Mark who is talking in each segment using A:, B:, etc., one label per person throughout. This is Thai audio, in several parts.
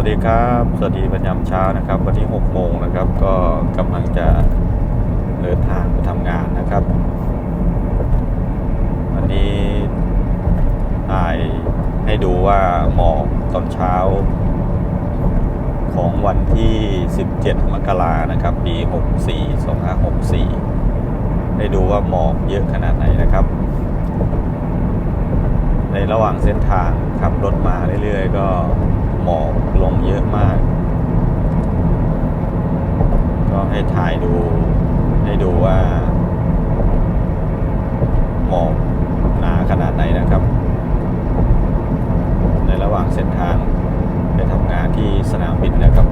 A: วัสดีครับ สวัสดีประจำเช้านะครับ วันที่6โมงนะครับ ก็กำลังจะเดินทางไปทำงานนะครับ วันนี้ถ่ายให้ดูว่าหมอกตอนเช้า ของวันที่ 17 มกรานะครับ ปี 64 2564 ได้ดูว่าหมอกเยอะขนาดไหนนะครับ ในระหว่างเส้นทางขับรถมาเรื่อยๆ ก็ หมอกลงเยอะมาก ก็ให้ถ่ายดูให้ดูว่าหมอกหนาขนาดไหนนะครับ ในระหว่างเส้นทางไปทำงานที่สนามบินนะครับ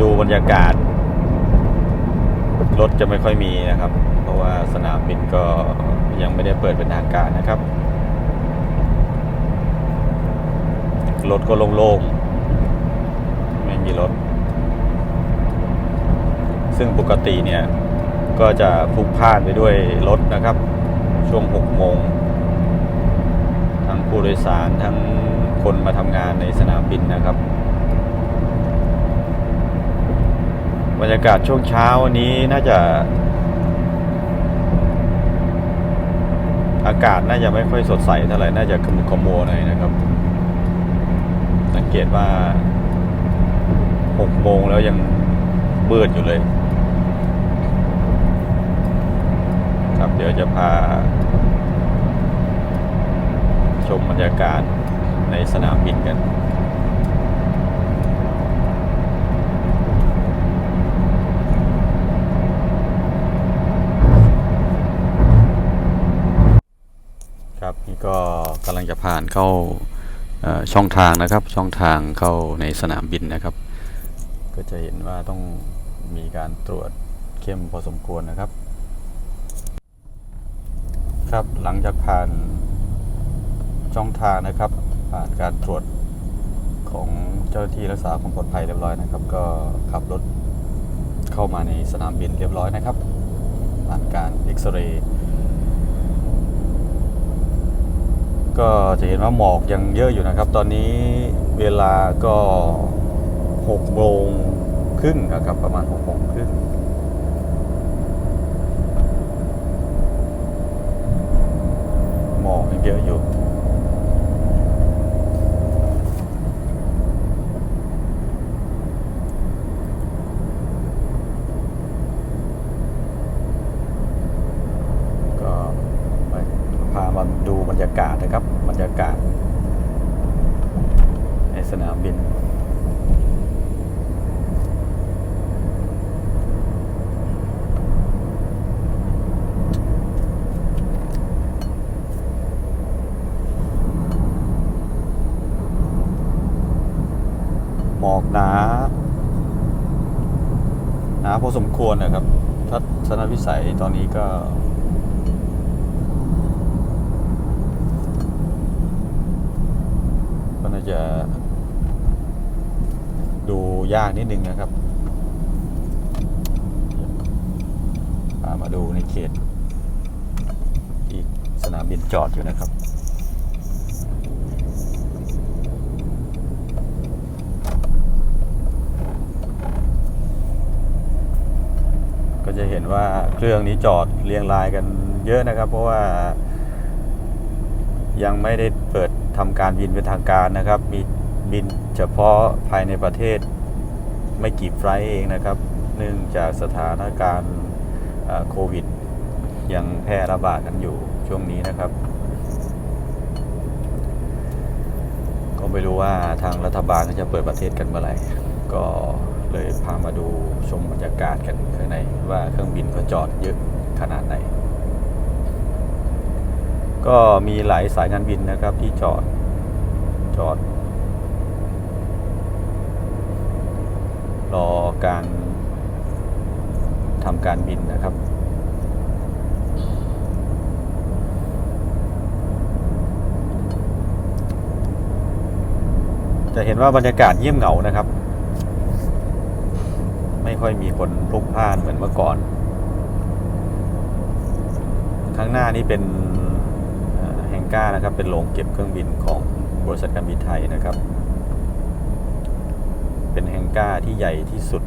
A: ดูบรรยากาศ รถจะไม่ค่อยมีนะครับ เพราะว่าสนามบินก็ยังไม่ได้เปิดเป็นทางการนะครับ รถก็โล่งๆ ไม่มีรถ ซึ่งปกติเนี่ย ก็จะพลุกพล่านไปด้วยรถนะครับ ช่วง 6 โมง ทั้งผู้โดยสารทั้งคนมาทำงานในสนามบินนะครับ บรรยากาศช่วงเช้าวันนี้น่าจะ อากาศน่าจะไม่ค่อยสดใสเท่าไหร่ น่าจะขมุขมัวหน่อยนะครับ เกตว่า6โมงแล้วยังเบืดอยู่เลย ครับเดี๋ยวจะพา ชมบรรยากาศในสนามบินกันครับนี่ก็กำลังจะผ่านเข้า ช่องทางนะครับช่องทางเข้าในสนามบินนะครับ ก็จะเห็นว่าต้องมีการตรวจเข้มพอสมควรนะครับ ครับหลังจากผ่านช่องทางนะครับ ผ่านการตรวจของเจ้าหน้าที่รักษาความปลอดภัยเรียบร้อยนะครับ ก็ขับรถเข้ามาในสนามบินเรียบร้อยนะครับผ่านการเอ็กซเรย์ ก็จะเห็นว่าหมอกยังเยอะอยู่นะครับ ตอนนี้เวลาก็6โมงครึ่งนะครับประมาณ6โมงครึ่งหมอกยังเยอะอยู่ ก็ไปพามาดูบรรยากาศนะครับ บรรยากาศ ในสนามบิน หมอกหนา หนาพอสมควรนะครับทัศนวิสัยตอนนี้ก็ ก็น่าจะดูยากนิดนึงนะครับ มาดูในเขต ที่สนามบินจอดอยู่นะครับ จะเห็นว่าเครื่องนี้จอดเรียงรายกันเยอะนะครับ เพราะว่า ยังไม่ได้เปิดทำการบินเป็นทางการนะครับ มีบินเฉพาะภายในประเทศไม่กี่ไฟล์เองนะครับ เนื่องจากสถานการณ์โควิด ยังแพร่ระบาดกันอยู่ช่วงนี้นะครับ ก็ไม่รู้ว่าทางรัฐบาลเขาจะเปิดประเทศกันเมื่อไหร่ก็ เลยพามาดูชมบรรยากาศกันข้างในว่าเครื่องบินเขาจอดเยอะขนาดไหน ก็มีหลายสายการบินนะครับที่จอดจอด รอการทำการบินนะครับจะเห็นว่าบรรยากาศเยี่ยมเหงานะครับ ไม่ค่อยมีคนพลุกพล่านเหมือนเมื่อก่อน ข้างหน้านี่เป็นเอ่อแฮงก้านะครับ เป็นโรงเก็บเครื่องบินของบริษัทการบินไทยนะครับ เป็นแฮงก้าที่ใหญ่ที่สุด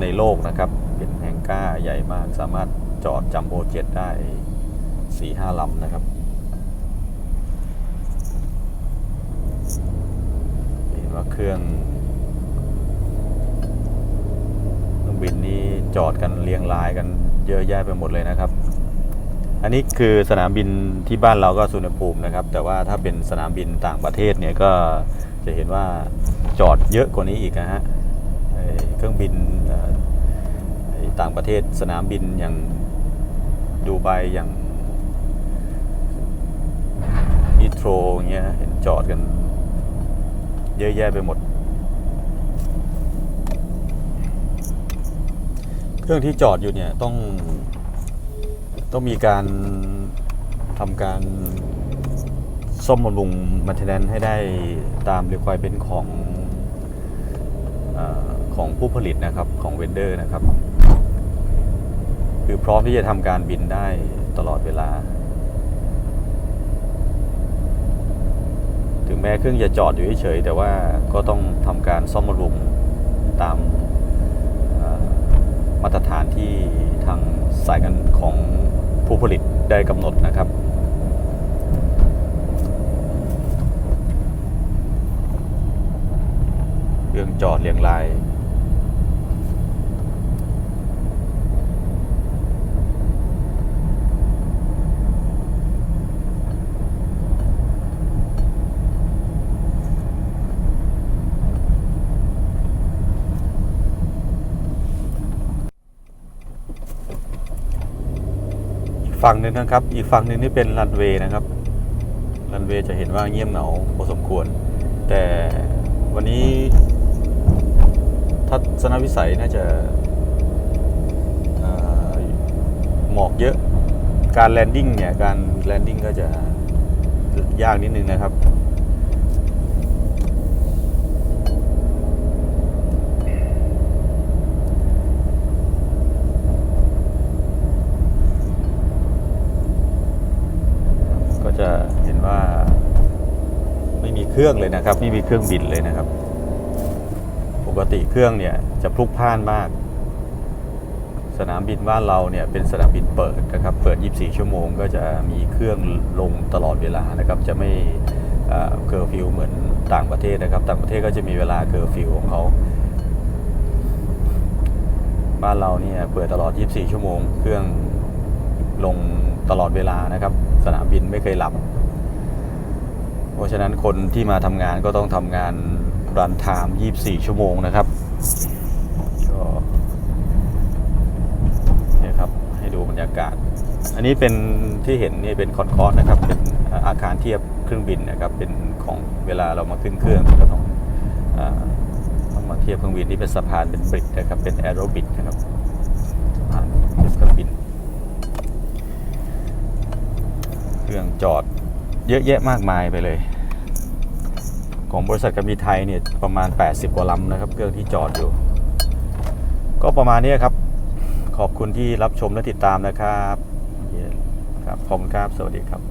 A: ในโลกนะครับ เป็นแฮงก้าใหญ่มาก สามารถจอดจัมโบ้เจ็ตได้สี่ห้าลำนะครับเห็นว่าเครื่อง เครื่อง บินนี้จอดกันเรียงรายกันเยอะแยะไปหมดเลยนะครับ อันนี้คือสนามบินที่บ้านเราก็สุวรรณภูมินะครับ แต่ว่าถ้าเป็นสนามบินต่างประเทศเนี่ยก็จะเห็นว่าจอดเยอะกว่านี้อีกนะฮะเครื่องบินต่างประเทศสนามบินอย่างดูไบอย่างอิโตรเงี้ยเห็นจอดกัน เยอะแยะไปหมด เค รื่องที่จอดอยู่เนี่ยต้องต้องมีการทำการซ่อมบำรุงมั i เทนแนนให้ได้ตาม requirement ของอของผู้ผลิตนะครับของเวนเดอร์นะครับ คือพร้อมที่จะทำการบินได้ตลอดเวลา ถึงแม้เครื่องจะจอดอยู่เฉยแต่ว่าก็ต้องทำการซ่อมบำรุงตาม มาตรฐานที่ทางสายงานของผู้ผลิตได้กำหนดนะครับเรื่องจอดเรียงราย อีก ฝั่งหนึ่งนะครับ อีกฝั่งหนึ่งนี่เป็นรันเวย์นะครับ รันเวย์จะเห็นว่าเงียบเหงาพอสมควร แต่วันนี้ทัศนวิสัยน่าจะหมอกเยอะ การแลนดิ้งเนี่ย การแลนดิ้งก็จะยากนิดนึงนะครับ ก็จะเห็นว่าไม่มีเค รื่องเลยนะครับไม่มีเครื่องบินเลยนะครับ ปกติเครื่องเนี่ยจะพลุกพล่านมาก สนามบินบ้านเราเนี่ยเป็นสนามบินเปิดนะครับ เปิด 24 ชั่วโมงก็จะมีเครื่องลงตลอดเวลานะครับ จะไม่เคอร์ฟิวเหมือนต่างประเทศนะครับ ต่างประเทศก็จะมีเวลาเคอร์ฟิวของเขาบ้านเราเนี่ยเปิดตลอด 24 ชั่วโมง เครื่องลงตลอดเวลานะครับ สนามบินไม่เคยหลับ ราะฉะนั้นคนที่มาทำงานก็ต้องทำงานรันไทม์24 ชั่วโมงนะครับก็เนี่ยครับให้ดูบรรยากาศ อันนี้เป็นที่เห็นนี่เป็นคอนคอร์สนะครับ เป็นอาคารเทียบเครื่องบินนะครับ เป็นของเวลาเรามาขึ้นเครื่องก็ต้องต้องมาเทียบเครื่องบินนี่เป็นสะพานเป็นบริดนะครับ เป็นแอโรบิกนะครับสะพานเทียบเครื่องบิน เครื่องจอด เยอะแยะมากมายไปเลย ของบริษัทกบิไทยเนี่ยประมาณ 80 กว่าลำนะครับเครื่องที่จอดอยู่ ก็ประมาณนี้ครับ ขอบคุณที่รับชมและติดตามนะครับครับขอบคุณครับ สวัสดีครับ